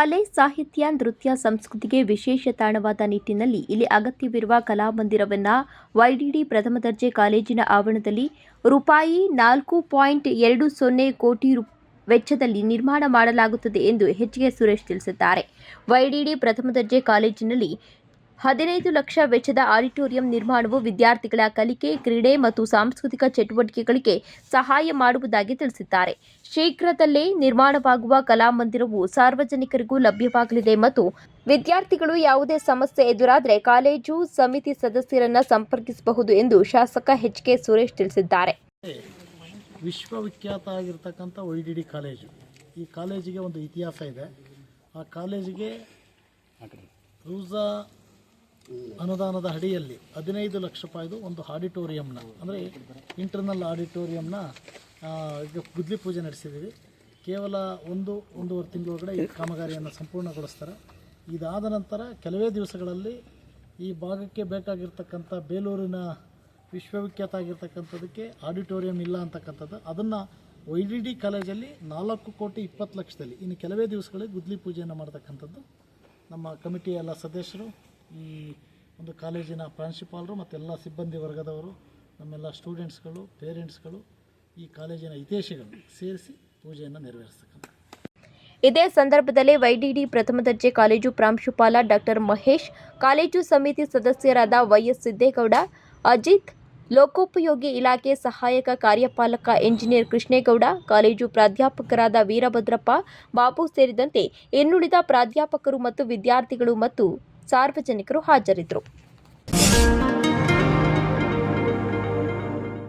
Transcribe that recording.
ಕಲೆ, ಸಾಹಿತ್ಯ, ನೃತ್ಯ, ಸಂಸ್ಕೃತಿಗೆ ವಿಶೇಷ ತಾಣವಾದ ನಿಟ್ಟಿನಲ್ಲಿ ಇಲ್ಲಿ ಅಗತ್ಯವಿರುವ ಕಲಾಮಂದಿರವನ್ನು ವೈಡಿಡಿ ಪ್ರಥಮ ದರ್ಜೆ ಕಾಲೇಜಿನ ಆವರಣದಲ್ಲಿ ರೂಪಾಯಿ ನಾಲ್ಕು ಪಾಯಿಂಟ್ ಎರಡು ಸೊನ್ನೆ ಕೋಟಿ ರು, ವೆಚ್ಚದಲ್ಲಿ ನಿರ್ಮಾಣ ಮಾಡಲಾಗುತ್ತದೆ ಎಂದು ಎಚ್ ಸುರೇಶ್ ತಿಳಿಸಿದ್ದಾರೆ. ವೈಡಿಡಿ ಪ್ರಥಮ ದರ್ಜೆ ಕಾಲೇಜಿನಲ್ಲಿ ಹದಿನೈದು ಲಕ್ಷ ವೆಚ್ಚದ ಆಡಿಟೋರಿಯಂ ನಿರ್ಮಾಣವು ವಿದ್ಯಾರ್ಥಿಗಳ ಕಲಿಕೆ ಕ್ರೀಡೆ ಮತ್ತು ಸಾಂಸ್ಕೃತಿಕ ಚಟುವಟಿಕೆಗಳಿಗೆ ಸಹಾಯ ಮಾಡುವುದಾಗಿ ತಿಳಿಸಿದ್ದಾರೆ. ಶೀಘ್ರದಲ್ಲೇ ನಿರ್ಮಾಣವಾಗುವ ಕಲಾಮಂದಿರವು ಸಾರ್ವಜನಿಕರಿಗೂ ಲಭ್ಯವಾಗಲಿದೆ ಮತ್ತು ವಿದ್ಯಾರ್ಥಿಗಳು ಯಾವುದೇ ಸಮಸ್ಯೆ ಎದುರಾದರೆ ಕಾಲೇಜು ಸಮಿತಿ ಸದಸ್ಯರನ್ನು ಸಂಪರ್ಕಿಸಬಹುದು ಎಂದು ಶಾಸಕ ಎಚ್ ಕೆ ಸುರೇಶ್ ತಿಳಿಸಿದ್ದಾರೆ. ವಿಶ್ವವಿಖ್ಯಾತ ಆಗಿರ್ತಕ್ಕಂಥ ವೈ ಡಿ ಡಿ ಕಾಲೇಜು. ಈ ಕಾಲೇಜಿಗೆ ಒಂದು ಇತಿಹಾಸ ಇದೆ. ಆ ಕಾಲೇಜಿಗೆ ರೂಸಾ ಅನುದಾನದ ಅಡಿಯಲ್ಲಿ ಹದಿನೈದು ಲಕ್ಷ ರೂಪಾಯಿದು ಒಂದು ಆಡಿಟೋರಿಯಂನ, ಅಂದರೆ ಇಂಟರ್ನಲ್ ಆಡಿಟೋರಿಯಂನ ಈಗ ಗುದ್ಲಿ ಪೂಜೆ ನಡೆಸಿದ್ದೀವಿ. ಕೇವಲ ಒಂದು, ಒಂದೂವರೆ ತಿಂಗಳೊಳಗಡೆ ಈ ಕಾಮಗಾರಿಯನ್ನು ಸಂಪೂರ್ಣಗೊಳಿಸ್ತಾರೆ. ಇದಾದ ನಂತರ ಕೆಲವೇ ದಿವಸಗಳಲ್ಲಿ ಈ ಭಾಗಕ್ಕೆ ಬೇಕಾಗಿರ್ತಕ್ಕಂಥ ಬೇಲೂರಿನ ವಿಶ್ವವಿಖ್ಯಾತ ಆಗಿರ್ತಕ್ಕಂಥದ್ದಕ್ಕೆ ಆಡಿಟೋರಿಯಂ ಇಲ್ಲ ಅಂತಕ್ಕಂಥದ್ದು. ಅದನ್ನು ವೈ ಡಿ ಡಿ ಕಾಲೇಜಲ್ಲಿ ನಾಲ್ಕು ಕೋಟಿ ಇಪ್ಪತ್ತು ಲಕ್ಷದಲ್ಲಿ, ಇನ್ನು ಕೆಲವೇ ದಿವಸಗಳಲ್ಲಿ ಗುದ್ಲಿ ಪೂಜೆಯನ್ನು ಮಾಡ್ತಕ್ಕಂಥದ್ದು ನಮ್ಮ ಕಮಿಟಿಯ ಎಲ್ಲ ಸದಸ್ಯರು ಈ ಒಂದು ಕಾಲೇಜಿನ ಪ್ರಾಂಶುಪಾಲರು ಮತ್ತು ಎಲ್ಲ ಸಿಬ್ಬಂದಿ ವರ್ಗದವರು, ನಮ್ಮೆಲ್ಲ ಸ್ಟೂಡೆಂಟ್ಸ್ಗಳು, ಪೇರೆಂಟ್ಸ್ಗಳು, ಈ ಕಾಲೇಜಿನ ಹಿತೇಶಿಗಳು ಸೇರಿಸಿ ಪೂಜೆಯನ್ನು ನೆರವೇರಿಸ್ತಕ್ಕಂಥ ಇದೇ ಸಂದರ್ಭದಲ್ಲಿ ವೈಡಿಡಿ ಪ್ರಥಮ ದರ್ಜೆ ಕಾಲೇಜು ಪ್ರಾಂಶುಪಾಲ ಡಾಕ್ಟರ್ ಮಹೇಶ್, ಕಾಲೇಜು ಸಮಿತಿ ಸದಸ್ಯರಾದ ವೈಎಸ್ ಸಿದ್ದೇಗೌಡ, ಅಜಿತ್, ಲೋಕೋಪಯೋಗಿ ಇಲಾಖೆ ಸಹಾಯಕ ಕಾರ್ಯಪಾಲಕ ಎಂಜಿನಿಯರ್ ಕೃಷ್ಣೇಗೌಡ, ಕಾಲೇಜು ಪ್ರಾಧ್ಯಾಪಕರಾದ ವೀರಭದ್ರಪ್ಪ ಬಾಬು ಸೇರಿದಂತೆ ಇನ್ನುಳಿದ ಪ್ರಾಧ್ಯಾಪಕರು ಮತ್ತು ವಿದ್ಯಾರ್ಥಿಗಳು ಮತ್ತು ಸಾರ್ವಜನಿಕರು ಹಾಜರಿದ್ದರು.